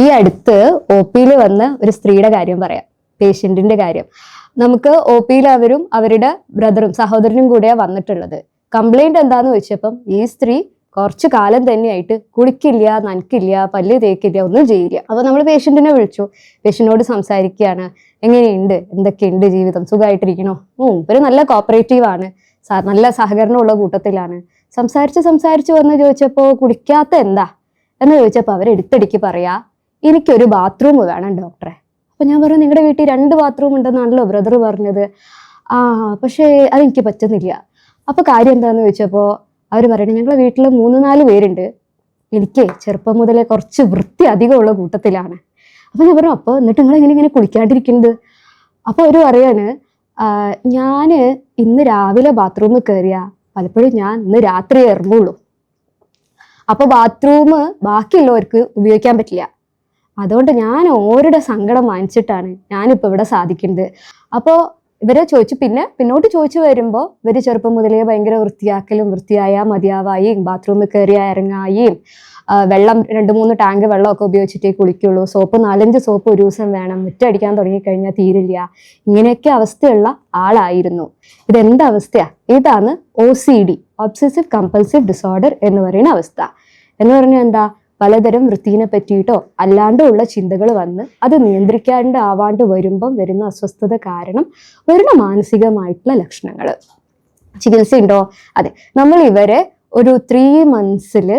ഈ അടുത്ത് ഒ പിയിൽ വന്ന ഒരു സ്ത്രീയുടെ കാര്യം പറയാം പേഷ്യന്റിന്റെ കാര്യം. നമുക്ക് ഒ പിയിൽ അവരും അവരുടെ ബ്രദറും സഹോദരനും കൂടെയാണ് വന്നിട്ടുള്ളത്. കംപ്ലൈന്റ് എന്താണെന്ന് വെച്ചപ്പം ഈ സ്ത്രീ കുറച്ചു കാലം തന്നെയായിട്ട് കുളിക്കില്ല നനക്കില്ല പല്ല് തേക്കില്ല ഒന്നും ചെയ്യില്ല. അപ്പോൾ നമ്മൾ പേഷ്യന്റിനെ വിളിച്ചു. പേഷ്യന്റിനോട് സംസാരിക്കുകയാണ്. എങ്ങനെയുണ്ട്? എന്തൊക്കെയുണ്ട് ജീവിതം? സുഖമായിട്ടിരിക്കണോ ഇവർ നല്ല കോപ്പറേറ്റീവ് ആണ്. നല്ല സഹകരണമുള്ള കൂട്ടത്തിലാണ്. സംസാരിച്ച് സംസാരിച്ച് വന്ന് ചോദിച്ചപ്പോൾ കുടിക്കാത്ത എന്താ? എന്ന് ചോദിച്ചപ്പോൾ അവരെടുത്തടിക്ക് പറയാ എനിക്കൊരു ബാത്റൂം വേണം ഡോക്ടറെ അപ്പൊ ഞാൻ പറഞ്ഞു നിങ്ങളുടെ വീട്ടിൽ രണ്ട് ബാത്റൂം ഉണ്ടെന്നാണല്ലോ ബ്രദർ പറഞ്ഞത്. ആ പക്ഷേ അതെനിക്ക് പറ്റുന്നില്ല. അപ്പോൾ കാര്യം എന്താന്ന് ചോദിച്ചപ്പോൾ അവർ പറയണേ ഞങ്ങളെ വീട്ടിൽ മൂന്ന് നാല് പേരുണ്ട്. എനിക്ക് ചെറുപ്പം മുതലേ കുറച്ച് വൃത്തി അധികമുള്ള കൂട്ടത്തിലാണ്. അപ്പൊ ഞാൻ പറഞ്ഞു അപ്പോൾ എന്നിട്ട് നിങ്ങൾ എങ്ങനെ ഇങ്ങനെ കുളിക്കാണ്ടിരിക്കുന്നത്? അപ്പോൾ അവർ പറയാണ് ഞാൻ ഇന്ന് രാവിലെ ബാത്റൂമിൽ കയറിയ പലപ്പോഴും ഞാൻ ഇന്ന് രാത്രി ഇറങ്ങുള്ളൂ. അപ്പൊ ബാത്റൂം ബാക്കിയുള്ളവർക്ക് ഉപയോഗിക്കാൻ പറ്റില്ല. അതുകൊണ്ട് ഞാൻ ഓരുടെ സങ്കടം വാങ്ങിച്ചിട്ടാണ് ഞാനിപ്പോൾ ഇവിടെ സാധിക്കുന്നത്. അപ്പോൾ ഇവരെ ചോദിച്ചു പിന്നെ പിന്നോട്ട് ചോദിച്ചു വരുമ്പോൾ ഇവർ ചെറുപ്പം മുതലേ ഭയങ്കര വൃത്തിയാക്കലും വൃത്തിയായ മതിയാവായും ബാത്റൂമിൽ കയറി ഇറങ്ങായും വെള്ളം രണ്ട് മൂന്ന് ടാങ്ക് വെള്ളമൊക്കെ ഉപയോഗിച്ചിട്ടേ കുളിക്കുള്ളൂ. സോപ്പ് നാലഞ്ച് സോപ്പ് ഒരു ദിവസം വേണം. മുറ്റടിക്കാൻ തുടങ്ങിക്കഴിഞ്ഞാൽ തീരില്ല. ഇങ്ങനെയൊക്കെ അവസ്ഥയുള്ള ആളായിരുന്നു. ഇതെന്ത് അവസ്ഥയാ? ഇതാണ് O C D obsessive compulsive disorder എന്ന് പറയുന്ന അവസ്ഥ. എന്ന് പറഞ്ഞാൽ എന്താ? പലതരം വൃത്തിനെ പറ്റിയിട്ടോ അല്ലാണ്ടോ ഉള്ള ചിന്തകൾ വന്ന് അത് നിയന്ത്രിക്കാണ്ട് ആവാണ്ട് വരുമ്പം വരുന്ന അസ്വസ്ഥത കാരണം വരുന്ന മാനസികമായിട്ടുള്ള ലക്ഷണങ്ങൾ. ചികിത്സയുണ്ടോ? അതെ. നമ്മൾ ഇവരെ ഒരു ത്രീ മന്ത്സിൽ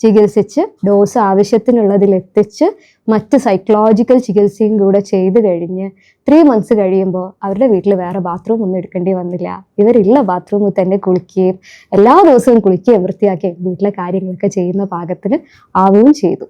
ചികിത്സിച്ച് ഡോസ് ആവശ്യത്തിനുള്ളതിൽ എത്തിച്ച് മറ്റ് സൈക്കോളജിക്കൽ ചികിത്സയും കൂടെ ചെയ്ത് കഴിഞ്ഞ് ത്രീ മന്ത്സ് കഴിയുമ്പോൾ അവരുടെ വീട്ടിൽ വേറെ ബാത്റൂം ഒന്നും എടുക്കേണ്ടി വന്നില്ല. ഇവരുള്ള ബാത്റൂമിൽ തന്നെ കുളിക്കുകയും എല്ലാ ദിവസവും കുളിക്കുകയും വൃത്തിയാക്കുകയും വീട്ടിലെ കാര്യങ്ങളൊക്കെ ചെയ്യുന്ന പാകത്തിന് ആവുകയും ചെയ്തു.